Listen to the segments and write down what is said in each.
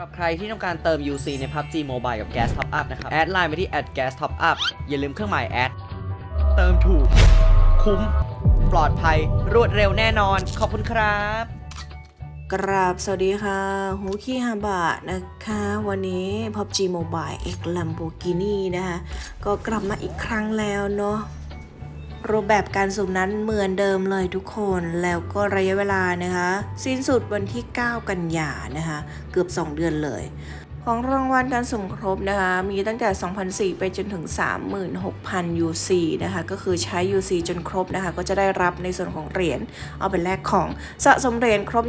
หรับใครที่ต้องการเติม UC ใน PUBG Mobile กับ Gas Top Up นะครับ แอดไลน์ไปที่ @gas top up อย่าลืมเครื่องหมายแอด เติมถูก คุ้ม ปลอดภัย รวดเร็วแน่นอน ขอบคุณครับ กราบสวัสดีค่ะฮูคีฮาบะนะคะ วันนี้ PUBG Mobile X Lamborghini นะคะ ก็กลับมาอีกครั้งแล้วเนาะ รูปแบบการสุ่มนั้นเหมือนเดิมเลยทุกคนแล้วก็ระยะเวลานะคะ สิ้นสุดวันที่ 9 กันยานะคะ เกือบ 2 เดือนเลย ของรางวัลการสุ่มครบนะคะ มีตั้งแต่ 2,004ไปจนถึง 36,000 UC นะคะ ก็คือใช้ UC จนครบนะคะ ก็จะได้รับในส่วนของเหรียญเอาเป็นแลกของสะสมเหรียญครบ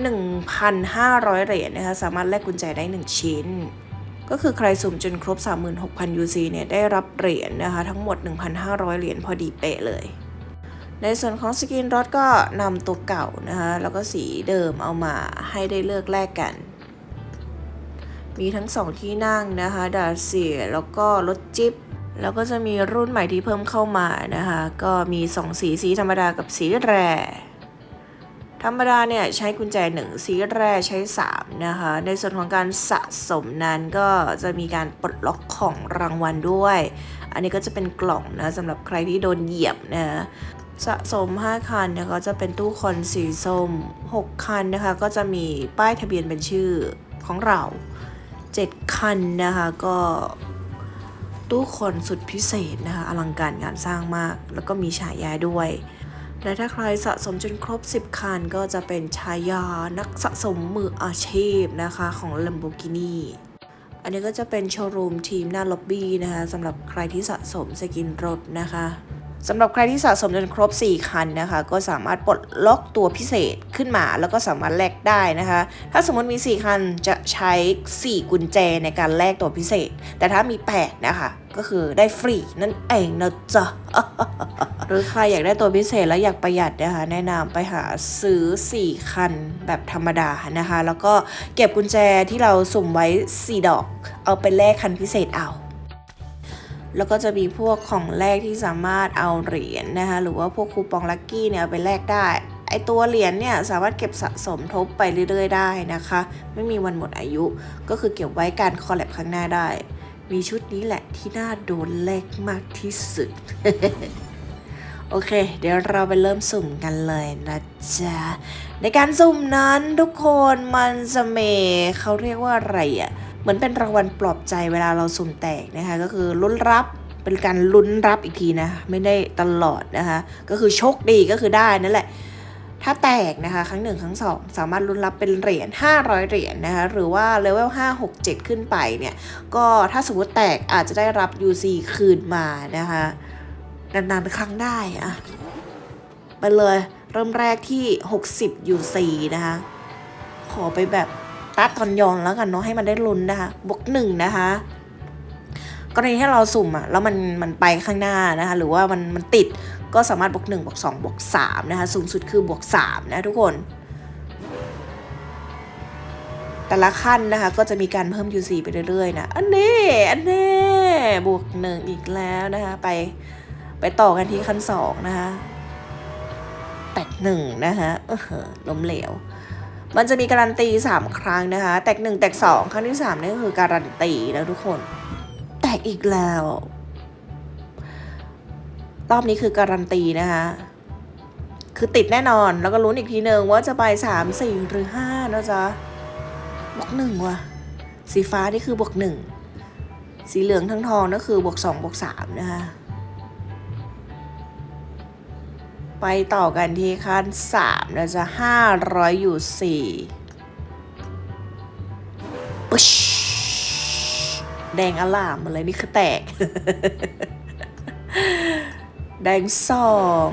1,500 เหรียญนะคะ สามารถแลกกุญแจได้ 1 ชิ้นก็คือใครสุ่มจนครบ 36,000 UC เนี่ยได้รับเหรียญนะคะ ทั้งหมด 1,500 เหรียญพอดีเป๊ะเลย ในส่วนของสกินรถก็นำตัวเก่านะคะแล้วก็สีเดิมเอามาให้ได้เลือกแลกกัน มีทั้งสองที่นั่งนะคะดาเซียแล้วก็รถจิ๊บแล้วก็จะมีรุ่นใหม่ที่เพิ่มเข้ามานะคะ ก็มีสองสีสีธรรมดากับสีแร่ธรรมดาเนี่ยใช้กุญแจหนึ่งสีแร่ใช้ 3 นะคะ ในส่วนของการสะสมนั้นก็จะมีการปลดล็อกของรางวัลด้วย อันนี้ก็จะเป็นกล่องนะสำหรับใครที่โดนเหยียบนะ สะสม 5 คันนะคะจะเป็นตู้คอนสีส้ม 6 คันนะคะก็จะมีป้ายทะเบียนเป็นชื่อของเรา 7 คันนะคะก็ตู้คอนสุดพิเศษนะคะอลังการงานสร้างมาก แล้วก็มีฉายาด้วย และถ้าใครสะสมจนครบ 10 คันก็จะเป็นชายานักสะสมมืออาชีพนะคะของ Lamborghini อันนี้ก็จะเป็นโชว์รูมทีมหน้าล็อบบี้นะคะสำหรับใครที่สะสมสกินรถนะคะ สำหรับใครที่สะสมจนครบ 4 คันนะคะ ก็สามารถปลดล็อกตัวพิเศษขึ้นมา แล้วก็สามารถแลกได้นะคะ ถ้าสมมติมี 4 คันจะใช้ 4 กุญแจในการแลกตัวพิเศษ แต่ถ้ามี 8 นะคะ ก็คือได้ฟรีนั่นเองนะจ๊ะหรือใครอยากได้ตัวพิเศษแล้วอยากประหยัดนะคะ แนะนำไปหาซื้อ 4 คันแบบธรรมดานะคะ แล้วก็เก็บกุญแจที่เราสุ่มไว้ 4 ดอก เอาไปแลกคันพิเศษเอา แล้วก็จะมีพวกของแลกที่สามารถเอาเหรียญนะคะ หรือว่าพวกคูปองลัคกี้เนี่ยไปแลกได้ ไอตัวเหรียญเนี่ยสามารถเก็บสะสมทบไปเรื่อย ๆ ได้นะคะ ไม่มีวันหมดอายุ ก็คือเก็บไว้การคอลแลบครั้งหน้าได้ มีชุดนี้แหละที่น่าโดนแลกมากที่สุด โอเค เดี๋ยวเราไปเริ่มสุ่มกันเลยนะจ๊ะ ในการสุ่มนั้นทุกคนมันจะเมเขาเรียกว่าอะไรอะ่ะ เหมือนเป็นรางวัลปลอบใจเวลาเราสุ่มแตกนะคะ ก็คือลุ้นรับเป็นการลุ้นรับอีกทีนะ ไม่ได้ตลอดนะคะ ก็คือโชคดีก็คือได้นั่นแหละ ถ้าแตกนะคะ ครั้งหนึ่งครั้งสองสามารถลุ้นรับเป็นเหรียญ500 เหรียญนะคะ หรือว่าเลเวล5 6 7 ขึ้นไปเนี่ย ก็ถ้าสมมติแตกอาจจะได้รับ UC คืนมานะคะนานๆครั้งได้อะไปเลยเริ่มแรกที่ 60 UC นะคะ ขอไปแบบ ตัดตอนยอนแล้วกันเนาะให้มันได้ลุ้นนะคะบวกหนึ่งนะคะกรณีที่เราสุ่มอะแล้วมันมันไปข้างหน้านะคะหรือว่ามันมันติดก็สามารถบวกหนึ่งบวกสองบวกสามนะคะสูงสุดคือบวกสามนะทุกคน แต่ละขั้นนะคะก็จะมีการเพิ่ม UC ไปเรื่อยๆนะอันนี้อันนี้บวกหนึ่งอีกแล้วนะคะไปไปต่อกันที่ขั้นสองนะคะแตกหนึ่งนะคะเออล้มเหลว มันจะมีการันตีสามครั้งนะคะ แตกหนึ่งแตกสองครั้งที่สามนี่คือการันตีแล้วทุกคน แตกอีกแล้ว รอบนี้คือการันตีนะคะคือติดแน่นอนแล้วก็ลุ้นอีกทีหนึ่งว่าจะไปสามสี่หรือห้านะจ๊ะบวกหนึ่งว่ะ สีฟ้านี่คือบวกหนึ่งสีเหลืองทั้งทองนั่นคือบวกสองบวกสามนะคะ ไปต่อกันที่ขั้นสามเราจะห้าร้อยอยู่สี่ปึ๊ชแดงอลามมาเลยนี่คือแตก แดงสอง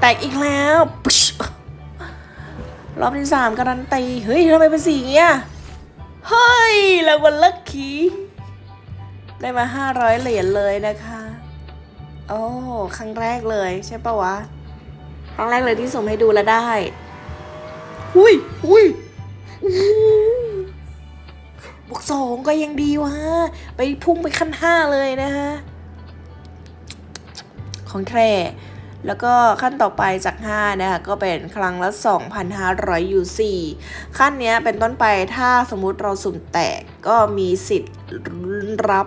แตกอีกแล้วปึ๊ชรอบที่สามการันตี เฮ้ยทำไมเป็นสีเงี้ย เฮ้ยรางวัลลัคคีได้มาห้าร้อยเหรียญเลยนะคะ โอ้ครั้งแรกเลยใช่ปะวะ ครั้งแรกเลยที่ส่งให้ดูแล้วได้หุยหุยอู้บวกสองก็ยังดีวะไปพุ่งไปขั้นห้าเลยนะฮะ ของแท้แล้วก็ขั้นต่อไปจาก 5 นะคะก็เป็นครั้งละ 2,500 UC ขั้นเนี้ยเป็นต้นไปถ้าสมมุติเราสุ่มแตกก็มีสิทธิ์รับ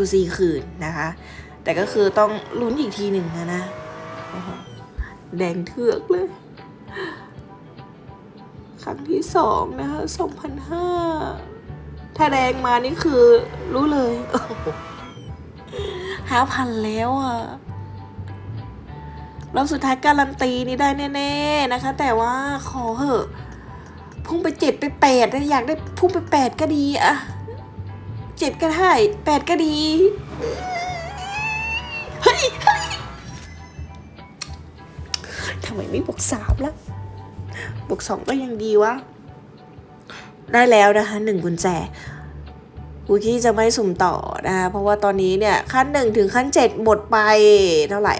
UC คืนนะคะ แต่ก็คือต้องลุ้นอีกทีหนึ่งนะนะแดงเถือกเลย ครั้งที่สองนะคะ2,500ถ้าแดงมานี่คือรู้เลยห้าพันแล้วอะรอบสุดท้ายการันตีนี่ได้แน่ ๆนะคะ แต่ว่าขอเหอะพุ่งไปเจ็ดไปแปดอยากได้พุ่งไปแปดก็ดีอะเจ็ดก็ได้แปดก็ดีำไมไม่บวกสามล่ะบวกสองก็ยังดีวะ ได้แล้วนะคะหนึ่งกุญแจกูกี้จะไม่สุ่มต่อนะคะเพราะว่าตอนนี้เนี่ยขั้นหนึ่งถึงขั้นเจ็ดหมดไปเท่าไหร่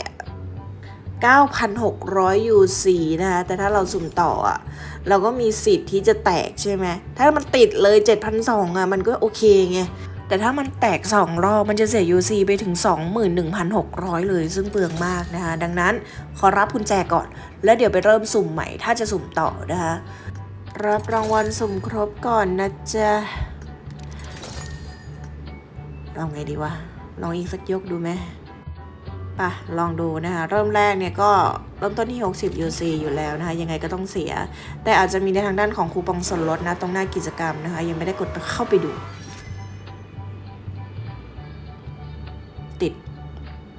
9,600 UC นะคะแต่ถ้าเราสุ่มต่ออะเราก็มีสิทธิ์ที่จะแตกใช่ไหม ถ้ามันติดเลย 7,200อะมันก็โอเคไง แต่ถ้ามันแตก 2 รอบมันจะเสีย UC ไปถึง 21,600 เลย ซึ่งเปลืองมากนะคะดังนั้นขอรับกุญแจก่อน แล้วเดี๋ยวไปเริ่มสุ่มใหม่ ถ้าจะสุ่มต่อนะคะรับรางวัลสุ่มครบก่อนนะจ๊ะเอาไงดีวะลองอีกสักยกดูไหมปะลองดูนะคะเริ่มแรกเนี่ยก็เริ่มต้นที่ 60 UC อยู่แล้วนะคะยังไงก็ต้องเสีย แต่อาจจะมีในทางด้านของคูปองส่วนลดนะตรงหน้ากิจกรรมนะคะยังไม่ได้กดเข้าไปดู ติด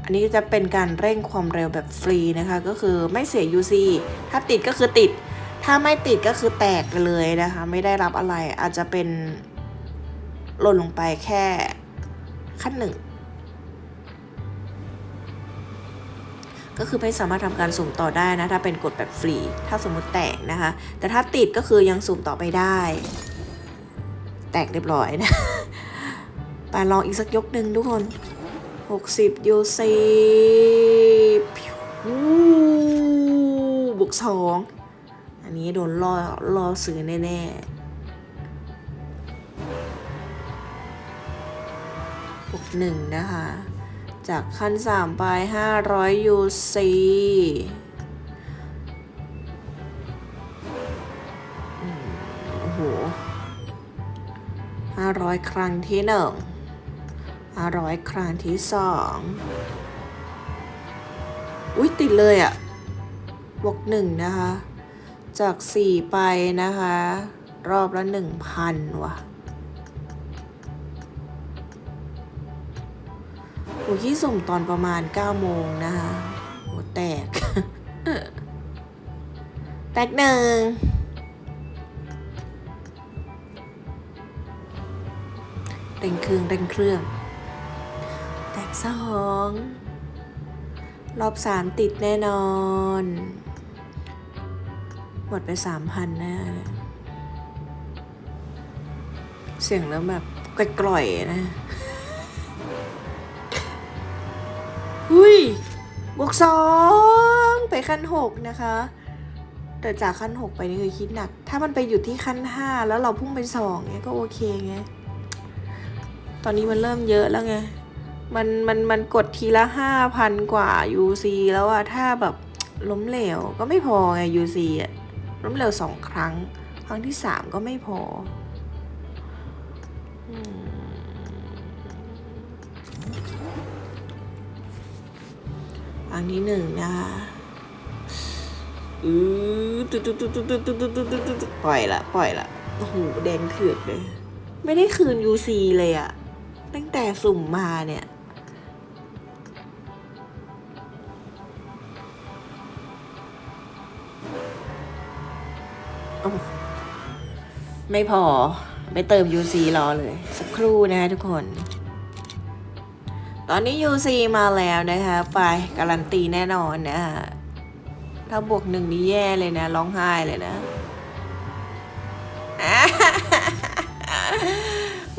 อันนี้จะเป็นการเร่งความเร็วแบบฟรีนะคะ ก็คือไม่เสีย UC ถ้าติดก็คือติด ถ้าไม่ติดก็คือแตกเลยนะคะ ไม่ได้รับอะไรอาจจะเป็นหล่นลงไปแค่ขั้นหนึ่งก็คือไม่สามารถทำการสุ่มต่อได้นะ ถ้าเป็นกดแบบฟรี ถ้าสมมติแตกนะคะ แต่ถ้าติดก็คือยังสุ่มต่อไปได้ แตกเรียบร้อยนะไปลองอีกสักยกหนึ่งทุกคน 60 UC พิวบวกสองอันนี้โดนล่อล่อซื้อแน่ๆบวกหนึ่งนะคะ จากขั้น3ไป500 UC อืมโอ้โห500ครั้งที่หนึ่ง 1 500ครั้งที่2อุ้ยติดเลยอะ่ะบวกหนึ่งนะคะ จาก4ไปนะคะ รอบละ1,000ว่ะโอ้ที่สุ่มตอนประมาณ9โมงนะคะโอ้แตก แตกหนึ่งเร่งเครื่องเร่งเครื่อง สองรอบสามติดแน่นอน หมดไปสามพันแน่เลยเสียงแล้วแบบกร่อยๆนะหุยบวกสองไปขั้นหกนะคะ แต่จากขั้นหกไปนี่คือคิดหนัก ถ้ามันไปอยู่ที่ขั้นห้าแล้วเราพุ่งไปสองเงี้ยก็โอเคไง ตอนนี้มันเริ่มเยอะแล้วไง มันมันมันกดทีละห้าพันกว่า UC แล้วอะถ้าแบบล้มเหลวก็ไม่พอไง UC อะล้มเหลวสองครั้ง ครั้งที่สามก็ไม่พออันที่หนึ่งนะคะอือตุ๊ดตุ๊ดตุ๊ดตุ๊ดตุ๊ดตุ๊ดตุ๊ดตุ๊ดตุ๊ดปล่อยละปล่อยละโอ้โหแดงเถือกเลย ไม่ได้คืน UC เลยอะตั้งแต่สุ่มมาเนี่ย ไม่พอไปเติม UC รอเลย สักครู่นะคะทุกคน ตอนนี้ UC มาแล้วนะคะ ไปการันตีแน่นอนนะคะถ้าบวกหนึ่งนี่แย่เลยนะ ร้องไห้เลยนะ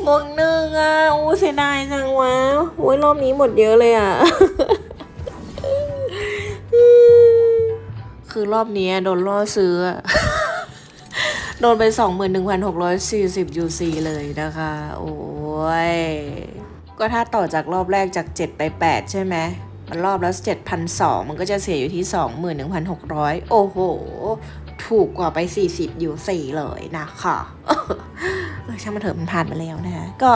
บวกหนึ่งอะอู้เสียดายจังวะโอ้ยรอบนี้หมดเยอะเลยอะ คือรอบนี้โดนล่อซื้ออะ โดนไป 21,640 UC เลยนะคะ โอ้ย ก็ถ้าต่อจากรอบแรกจาก 7 ไป8ใช่ไหมมันรอบแล้ว7,200มันก็จะเสียอยู่ที่ 21,600 โอ้โห ถูกกว่าไป 40อยู่4เลยนะคะเออช่างมันเถอะมันผ่านมาแล้วนะคะก็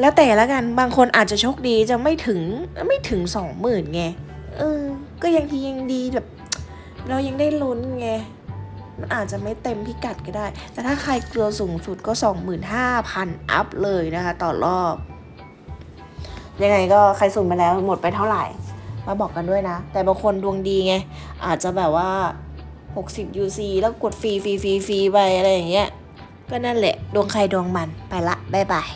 แล้วแต่ละกันบางคนอาจจะโชคดีจะไม่ถึงไม่ถึง20,000ไงเออก็ยังทียังดีแบบ เรายังได้ลุ้นไง มันอาจจะไม่เต็มพิกัดก็ได้ แต่ถ้าใครเกลัวสูงสุดก็ 25,000 อัพเลยนะคะ ต่อรอบ ยังไงก็ใครสุ่มมาแล้วหมดไปเท่าไหร่ มาบอกกันด้วยนะ แต่บางคนดวงดีไง อาจจะแบบว่า 60 UC แล้วกดฟรีฟรีฟรีฟรีไปอะไรอย่างเงี้ย ก็นั่นแหละ ดวงใครดวงมันไปละ บ๊ายบาย